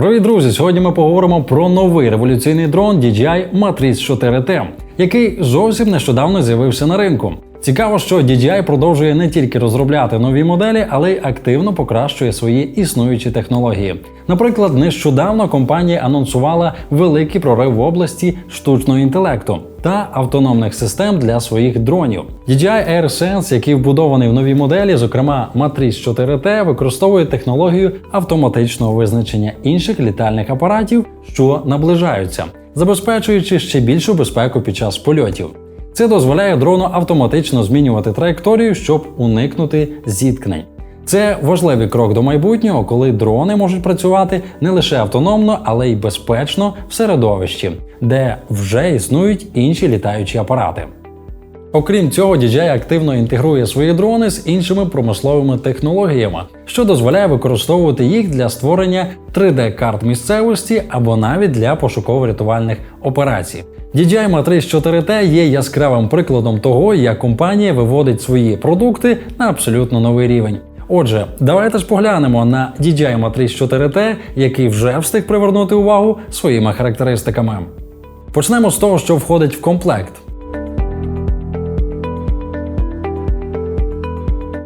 Привіт, друзі! Сьогодні ми поговоримо про новий революційний дрон DJI Matrix 4T, який зовсім нещодавно з'явився на ринку. Цікаво, що DJI продовжує не тільки розробляти нові моделі, але й активно покращує свої існуючі технології. Наприклад, нещодавно компанія анонсувала великий прорив в області штучного інтелекту та автономних систем для своїх дронів. DJI AirSense, який вбудований в нові моделі, зокрема Matrix 4T, використовує технологію автоматичного визначення інших літальних апаратів, що наближаються, забезпечуючи ще більшу безпеку під час польотів. Це дозволяє дрону автоматично змінювати траєкторію, щоб уникнути зіткнень. Це важливий крок до майбутнього, коли дрони можуть працювати не лише автономно, але й безпечно в середовищі, де вже існують інші літаючі апарати. Окрім цього, DJI активно інтегрує свої дрони з іншими промисловими технологіями, що дозволяє використовувати їх для створення 3D-карт місцевості або навіть для пошуково-рятувальних операцій. DJI Matrix 4T є яскравим прикладом того, як компанія виводить свої продукти на абсолютно новий рівень. Отже, давайте ж поглянемо на DJI Matrix 4T, який вже встиг привернути увагу своїми характеристиками. Почнемо з того, що входить в комплект.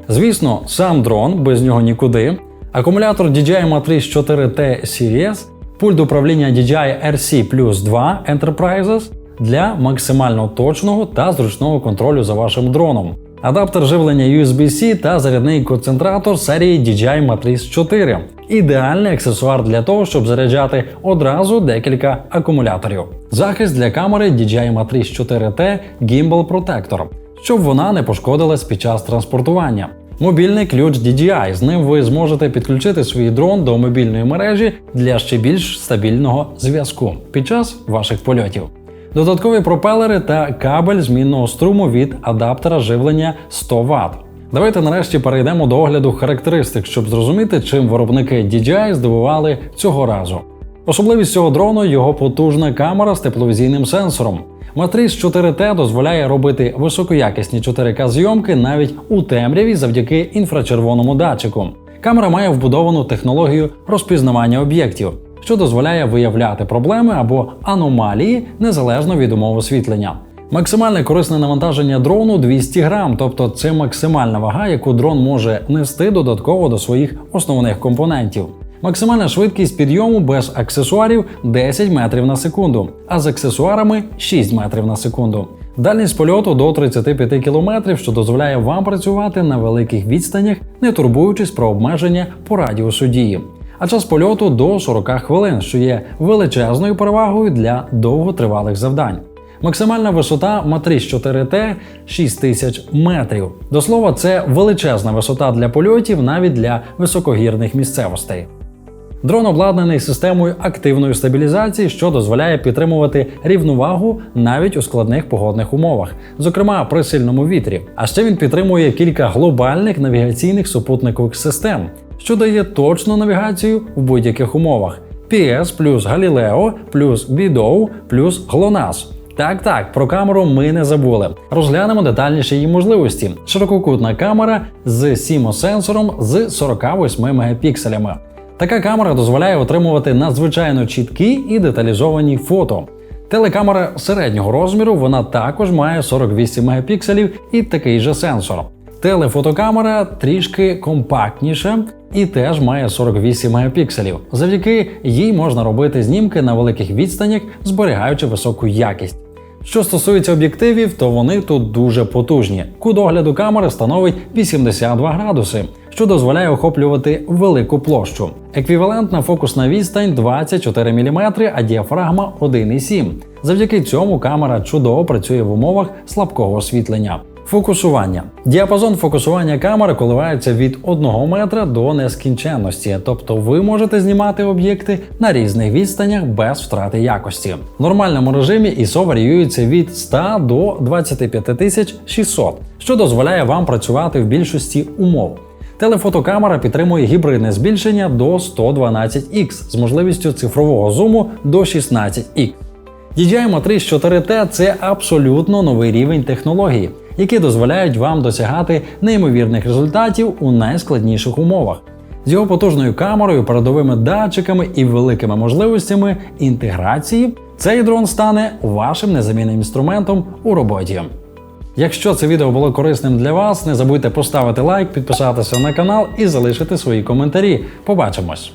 Звісно, сам дрон без нього нікуди. Акумулятор DJI Matrix 4T Series, пульт управління DJI RC Plus 2 Enterprises для максимально точного та зручного контролю за вашим дроном. Адаптер живлення USB-C та зарядний концентратор серії DJI Matrix 4. Ідеальний аксесуар для того, щоб заряджати одразу декілька акумуляторів. Захист для камери DJI Matrix 4T Gimbal Protector, щоб вона не пошкодилась під час транспортування. Мобільний ключ DJI. З ним ви зможете підключити свій дрон до мобільної мережі для ще більш стабільного зв'язку під час ваших польотів. Додаткові пропелери та кабель змінного струму від адаптера живлення 100 Вт. Давайте нарешті перейдемо до огляду характеристик, щоб зрозуміти, чим виробники DJI здивували цього разу. Особливість цього дрону його потужна камера з тепловізійним сенсором. Matrix 4T дозволяє робити високоякісні 4К зйомки навіть у темряві завдяки інфрачервоному датчику. Камера має вбудовану технологію розпізнавання об'єктів, що дозволяє виявляти проблеми або аномалії незалежно від умов освітлення. Максимальне корисне навантаження дрону 200 грам, тобто це максимальна вага, яку дрон може нести додатково до своїх основних компонентів. Максимальна швидкість підйому без аксесуарів 10 метрів на секунду, а з аксесуарами 6 метрів на секунду. Дальність польоту до 35 км, що дозволяє вам працювати на великих відстанях, не турбуючись про обмеження по радіусу дії. А час польоту до 40 хвилин, що є величезною перевагою для довготривалих завдань. Максимальна висота Matrix 4T 6000 метрів. До слова, це величезна висота для польотів навіть для високогірних місцевостей. Дрон обладнаний системою активної стабілізації, що дозволяє підтримувати рівновагу навіть у складних погодних умовах, зокрема при сильному вітрі. А ще він підтримує кілька глобальних навігаційних супутникових систем, що дає точну навігацію в будь-яких умовах: PS плюс Galileo плюс BDO плюс GLONASS. Так, так, про камеру ми не забули. Розглянемо детальніше її можливості. Ширококутна камера з сімосенсором з 48 мегапікселями. Така камера дозволяє отримувати надзвичайно чіткі і деталізовані фото. Телекамера середнього розміру вона також має 48 мегапікселів і такий же сенсор. Телефотокамера трішки компактніша і теж має 48 мегапікселів. Завдяки їй можна робити знімки на великих відстанях, зберігаючи високу якість. Що стосується об'єктивів, то вони тут дуже потужні. Кут огляду камери становить 82 градуси, що дозволяє охоплювати велику площу. Еквівалентна фокусна відстань 24 мм, а діафрагма 1,7. Завдяки цьому камера чудово працює в умовах слабкого освітлення. Фокусування. Діапазон фокусування камери коливається від 1 метра до нескінченності, тобто ви можете знімати об'єкти на різних відстанях без втрати якості. В нормальному режимі ISO варіюється від 100 до 25600, що дозволяє вам працювати в більшості умов. Телефотокамера підтримує гібридне збільшення до 112X з можливістю цифрового зуму до 16X. DJI Matrix 4T це абсолютно новий рівень технології, які дозволяють вам досягати неймовірних результатів у найскладніших умовах. З його потужною камерою, передовими датчиками і великими можливостями інтеграції, цей дрон стане вашим незамінним інструментом у роботі. Якщо це відео було корисним для вас, не забудьте поставити лайк, підписатися на канал і залишити свої коментарі. Побачимось!